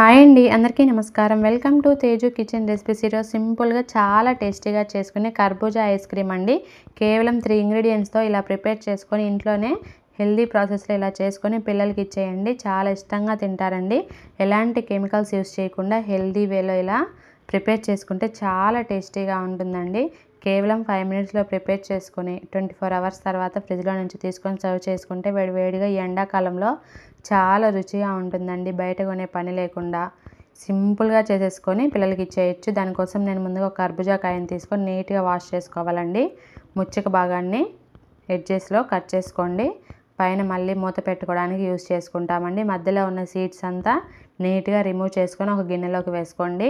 Hi అండి అందరికీ నమస్కారం. Welcome to Teju kitchen recipes. ఈరోజు సింపుల్గా చాలా టేస్టీగా చేసుకునే కర్బూజా ఐస్ క్రీమ్ అండి. కేవలం త్రీ ఇంగ్రీడియంట్స్తో ఇలా ప్రిపేర్ చేసుకొని ఇంట్లోనే హెల్దీ ప్రాసెస్లో ఇలా చేసుకొని పిల్లలకి ఇచ్చేయండి. చాలా ఇష్టంగా తింటారండి. ఎలాంటి కెమికల్స్ యూస్ చేయకుండా హెల్దీ వేలో ఇలా ప్రిపేర్ చేసుకుంటే చాలా టేస్టీగా ఉంటుందండి. కేవలం ఫైవ్ మినిట్స్లో ప్రిపేర్ చేసుకొని ట్వంటీ ఫోర్ అవర్స్ తర్వాత ఫ్రిడ్జ్లో నుంచి తీసుకొని సర్వ్ చేసుకుంటే వేడి వేడిగా ఈ ఎండాకాలంలో చాలా రుచిగా ఉంటుందండి. బయట కొనే పని లేకుండా సింపుల్గా చేసేసుకొని పిల్లలకి ఇచ్చేయచ్చు. దానికోసం నేను ముందుగా ఒక కర్బూజా కాయని తీసుకొని నీట్గా వాష్ చేసుకోవాలండి. ముచ్చక భాగాన్ని ఎడ్జెస్లో కట్ చేసుకోండి. పైన మళ్ళీ మూత పెట్టుకోవడానికి యూస్ చేసుకుంటామండి. మధ్యలో ఉన్న సీడ్స్ అంతా నీట్గా రిమూవ్ చేసుకొని ఒక గిన్నెలోకి వేసుకోండి.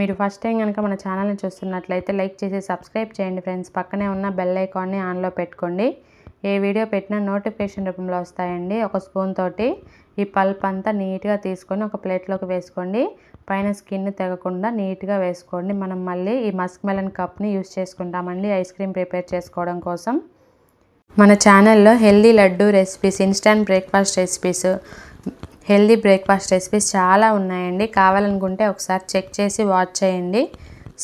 మీరు ఫస్ట్ టైం కనుక మన ఛానల్ని చూస్తున్నట్లయితే లైక్ చేసి సబ్స్క్రైబ్ చేయండి ఫ్రెండ్స్. పక్కనే ఉన్న బెల్ ఐకాన్ని ఆన్లో పెట్టుకోండి. ఏ వీడియో పెట్టినా నోటిఫికేషన్ రూపంలో వస్తాయండి ఒక స్పూన్ తోటి. ఈ పల్ప్ అంతా నీట్గా తీసుకొని ఒక ప్లేట్లోకి వేసుకోండి. పైన స్కిన్ తెగకుండా నీట్గా వేసుకోండి. మనం మళ్ళీ ఈ మస్క్ మెలన్ కప్ని యూస్ చేసుకుంటామండి ఐస్ క్రీమ్ ప్రిపేర్ చేసుకోవడం కోసం. మన ఛానల్లో healthy laddu recipes instant breakfast recipes healthy breakfast recipes చాలా ఉన్నాయండి. కావాలనుకుంటే ఒకసారి చెక్ చేసి వాచ్ చేయండి.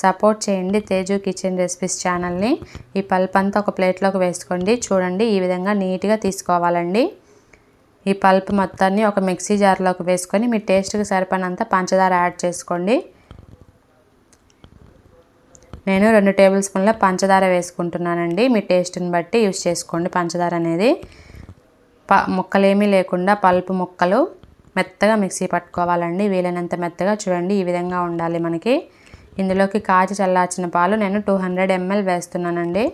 సపోర్ట్ చేయండి తేజు కిచెన్ రెసిపీస్ ఛానల్ని. ఈ పల్ప్ అంతా ఒక ప్లేట్లోకి వేసుకోండి. చూడండి ఈ విధంగా నీట్గా తీసుకోవాలండి. ఈ పల్ప్ మొత్తాన్ని ఒక మిక్సీ జార్లోకి వేసుకొని మీ టేస్ట్కి సరిపడినంత పంచదార యాడ్ చేసుకోండి. నేను రెండు టేబుల్ స్పూన్ల పంచదార వేసుకుంటున్నానండి. మీ టేస్ట్ని బట్టి యూస్ చేసుకోండి పంచదార అనేది. ప ముక్కలేమీ లేకుండా పల్పు ముక్కలు మెత్తగా మిక్సీ పట్టుకోవాలండి. వీలైనంత మెత్తగా చూడండి ఈ విధంగా ఉండాలి మనకి. ఇందులోకి కాచి చల్లార్చిన పాలు నేను టూ హండ్రెడ్ ఎంఎల్ వేస్తున్నానండి.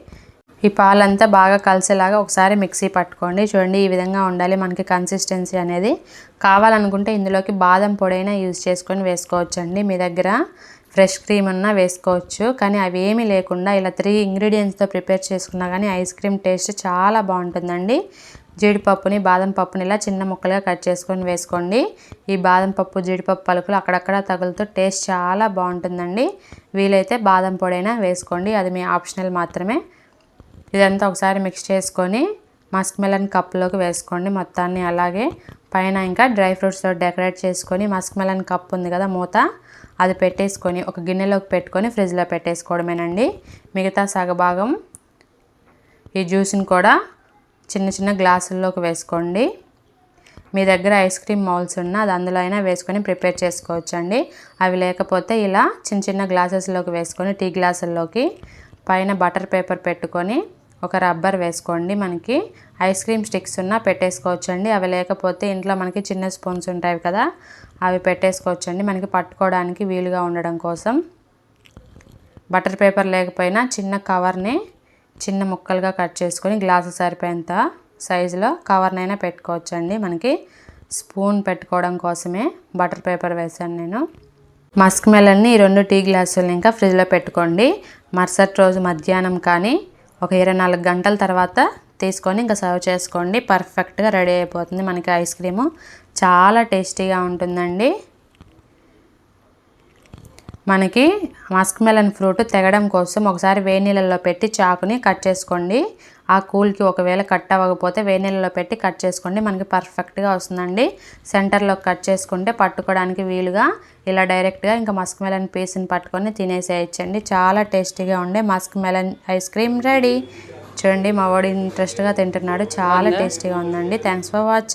ఈ పాలంతా బాగా కలిసేలాగా ఒకసారి మిక్సీ పట్టుకోండి. చూడండి ఈ విధంగా ఉండాలి మనకి కన్సిస్టెన్సీ అనేది. కావాలనుకుంటే ఇందులోకి బాదం పొడైనా యూజ్ చేసుకొని వేసుకోవచ్చండి. మీ దగ్గర ఫ్రెష్ క్రీమ్ ఉన్నా వేసుకోవచ్చు. కానీ అవి ఏమీ లేకుండా ఇలా త్రీ ఇంగ్రీడియంట్స్తో ప్రిపేర్ చేసుకున్నా కానీ ఐస్ క్రీమ్ టేస్ట్ చాలా బాగుంటుందండి. జీడిపప్పుని బాదం పప్పుని ఇలా చిన్న ముక్కలుగా కట్ చేసుకొని వేసుకోండి. ఈ బాదం పప్పు జీడిపప్పు పలుకులు అక్కడక్కడ తగులుతూ టేస్ట్ చాలా బాగుంటుందండి. వీలైతే బాదం పొడైనా వేసుకోండి. అది మీ ఆప్షనల్ మాత్రమే. ఇదంతా ఒకసారి మిక్స్ చేసుకొని మస్క్ మెలన్ కప్లోకి వేసుకోండి మొత్తాన్ని. అలాగే పైన ఇంకా డ్రై ఫ్రూట్స్తో డెకరేట్ చేసుకొని మస్క్ మెలన్ కప్ ఉంది కదా మూత అది పెట్టేసుకొని ఒక గిన్నెలోకి పెట్టుకొని ఫ్రిడ్జ్లో పెట్టేసుకోవడమేనండి. మిగతా సగభాగం ఈ జ్యూస్ని కూడా చిన్న చిన్న గ్లాసుల్లోకి వేసుకోండి. మీ దగ్గర ఐస్ క్రీమ్ మౌల్స్ ఉన్నా అది అందులో అయినా వేసుకొని ప్రిపేర్ చేసుకోవచ్చండి. అవి లేకపోతే ఇలా చిన్న చిన్న గ్లాసెస్లోకి వేసుకొని టీ గ్లాసుల్లోకి పైన బటర్ పేపర్ పెట్టుకొని ఒక రబ్బర్ వేసుకోండి మనకి. ఐస్ క్రీమ్ స్టిక్స్ ఉన్నా పెట్టేసుకోవచ్చండి. అవి లేకపోతే ఇంట్లో మనకి చిన్న స్పూన్స్ ఉంటాయి కదా అవి పెట్టేసుకోవచ్చండి. మనకి పట్టుకోవడానికి వీలుగా ఉండడం కోసం. బటర్ పేపర్ లేకపోయినా చిన్న కవర్ని చిన్న ముక్కలుగా కట్ చేసుకొని గ్లాసు సరిపోయేంత సైజులో కవర్నైనా పెట్టుకోవచ్చండి. మనకి స్పూన్ పెట్టుకోవడం కోసమే బటర్ పేపర్ వేసాను నేను. మస్క్ మెలన్ని ఈ రెండు టీ గ్లాసులు ఇంకా ఫ్రిడ్జ్లో పెట్టుకోండి. మరుసటి రోజు మధ్యాహ్నం కానీ ఒక ఇరవై నాలుగు గంటల తర్వాత తీసుకొని ఇంకా సర్వ్ చేసుకోండి. పర్ఫెక్ట్గా రెడీ అయిపోతుంది. మనకి ఐస్ క్రీము చాలా టేస్టీగా ఉంటుందండి. మనకి మస్క్ మెలన్ ఫ్రూట్ తెగడం కోసం ఒకసారి వేడి నీళ్ళల్లో పెట్టి చాకుని కట్ చేసుకోండి. ఆ కూల్కి ఒకవేళ కట్ అవ్వకపోతే వేడి నీళ్ళలో పెట్టి కట్ చేసుకోండి. మనకి పర్ఫెక్ట్గా వస్తుందండి. సెంటర్లో కట్ చేసుకుంటే పట్టుకోవడానికి వీలుగా ఇలా డైరెక్ట్గా ఇంకా మస్క్ మెలన్ పీస్ని పట్టుకొని తినేసేయచ్చండి. చాలా టేస్టీగా ఉండే musk melon ice cream ready. చూడండి మా వాడు ఇంట్రెస్ట్గా తింటున్నాడు. చాలా టేస్టీగా ఉందండి. Thanks for watching.